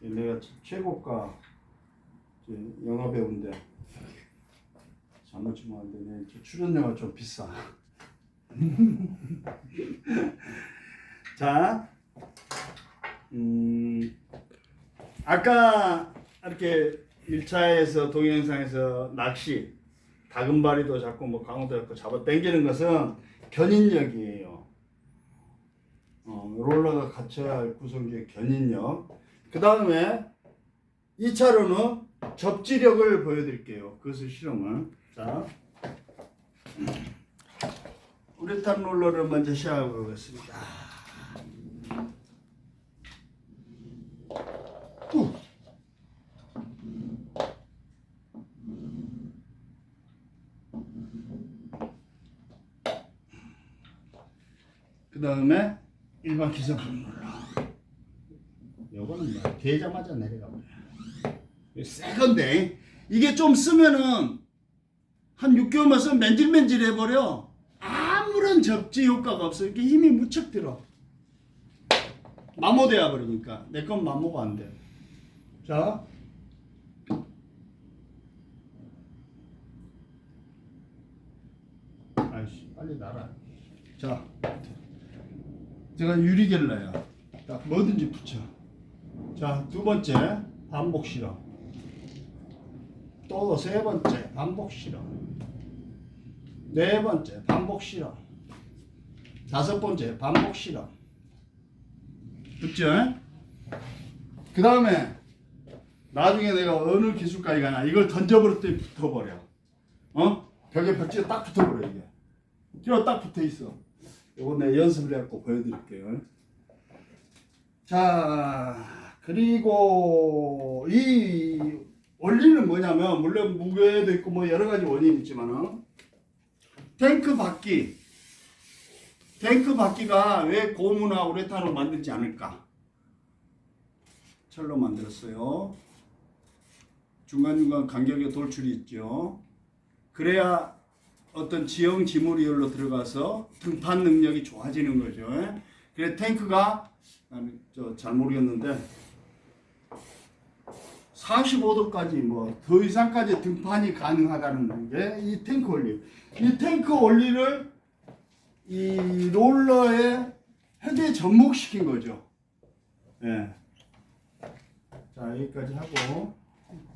내가 최고가 영화 배우인데 잘못 주면 안 되네. 저 출연료가 좀 비싸. 자, 음, 아까 이렇게 1차에서 동영상에서 낚시, 다금바리도 잡고 뭐 강호도 잡고 잡아 당기는 것은 견인력이에요. 어, 롤러가 갖춰야 할 구성 중에 견인력. 그 다음에 2차로는 접지력을 보여드릴게요. 그것을 실험을. 자, 우레탄 롤러를 먼저 시작해 보겠습니다. 후. 그 다음에 일반 기성품 롤러. 요거는 뭐 되자마자 버려. 새 건데 이게 좀 쓰면은 한 6개월만 쓰면 맨질맨질 해 버려. 아무런 접지 효과가 없어. 이게 힘이 무척 들어. 마모돼야 버리니까 내 건 마모가 안 돼. 자. 아이씨 빨리 나라. 자. 제가 유리겔라야. 딱 뭐든지 붙여. 자, 두 번째 반복 실험. 또 세 번째 반복 실험. 네 번째 반복 실험. 다섯 번째 반복 실험. 붙죠? 그 다음에 나중에 내가 어느 기술까지 가나 이걸 던져버렸더니 붙어버려. 어? 벽에 벽지가 딱 붙어버려 이게. 이거 딱 붙어 있어. 이거 내 연습을 해갖고 보여드릴게요. 자, 그리고 이 원리는 뭐냐면 물론 무게도 있고 뭐 여러 가지 원인이 있지만은 탱크 바퀴 탱크 바퀴가 왜 고무나 우레탄으로 만들지 않을까? 철로 만들었어요. 중간중간 간격에 돌출이 있죠. 그래야 어떤 지형 지물 이열로 들어가서 등판 능력이 좋아지는 거죠. 그래 탱크가 저잘 모르겠는데 45도까지 뭐 더 이상까지 등판이 가능하다는 게 이 탱크 원리. 이 탱크 원리를 이 롤러에 헤드에 접목시킨 거죠. 예. 자 여기까지 하고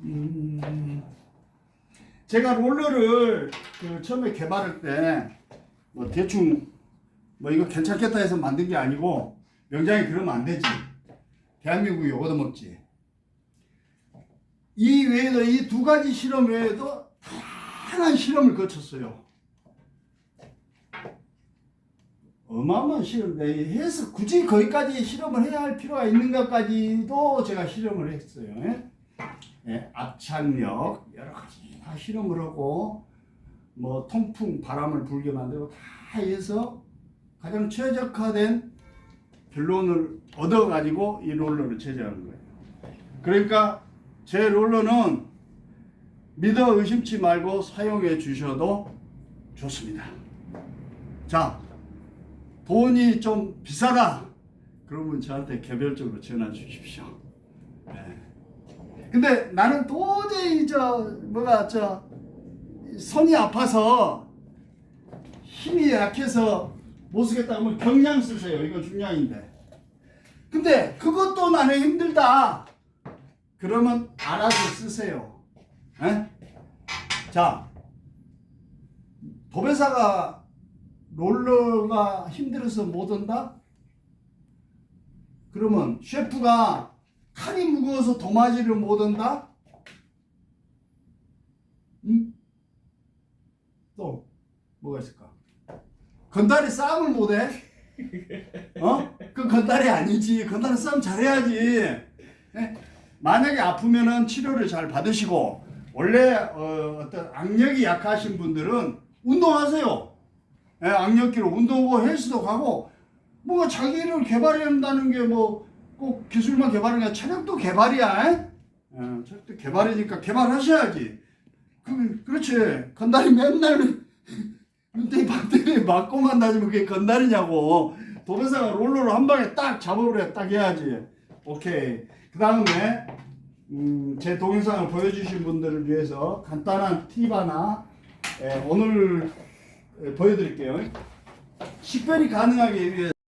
음, 제가 롤러를 그 처음에 개발할 때 뭐 대충 뭐 이거 괜찮겠다 해서 만든 게 아니고 명장이 그러면 안 되지. 대한민국이 요거도 먹지. 이 외에도 이 두 가지 실험 외에도 다양한 실험을 거쳤어요. 어마어마한 실험인데 해서 굳이 거기까지 실험을 해야 할 필요가 있는가까지도 제가 실험을 했어요. 예? 예, 압착력 여러 가지 다 실험을 하고 뭐 통풍 바람을 불게 만들고 다 해서 가장 최적화된 결론을 얻어 가지고 이 롤러를 제작한 거예요. 그러니까 제 롤러는 믿어 의심치 말고 사용해 주셔도 좋습니다. 자, 돈이 좀 비싸다. 그러면 저한테 개별적으로 전화 주십시오. 네. 근데 나는 도저히 저 뭐가 저 손이 아파서 힘이 약해서 못 쓰겠다 하면 경량 쓰세요. 이거 중량인데. 근데 그것도 나는 힘들다. 그러면 알아서 쓰세요. 에? 자, 도배사가 롤러가 힘들어서 못 온다? 그러면 셰프가 칼이 무거워서 도마지를 못 온다? 응? 또 뭐가 있을까? 건달이 싸움을 못해? 어? 그 건달이 아니지. 건달은 싸움 잘해야지. 예? 만약에 아프면은 치료를 잘 받으시고 원래 어, 어떤 악력이 약하신 분들은 운동하세요. 예, 악력기로 운동하고 헬스도 가고 뭐가 자기를 개발해야 한다는 게 뭐 꼭 기술만 아니라 체력도 개발이야. 예? 예, 체력도 개발이니까 개발하셔야지. 그, 그렇지. 건달이 맨날 눈탱이 박대리 맞고만 다니면 그게 건달이냐고. 도배사가 롤러로 한 방에 딱 잡아버려 딱 해야지. 오케이. 그 다음에 음, 제 동영상을 보여주신 분들을 위해서 간단한 팁 하나 예, 오늘 예, 보여드릴게요. 식별이 가능하기 위해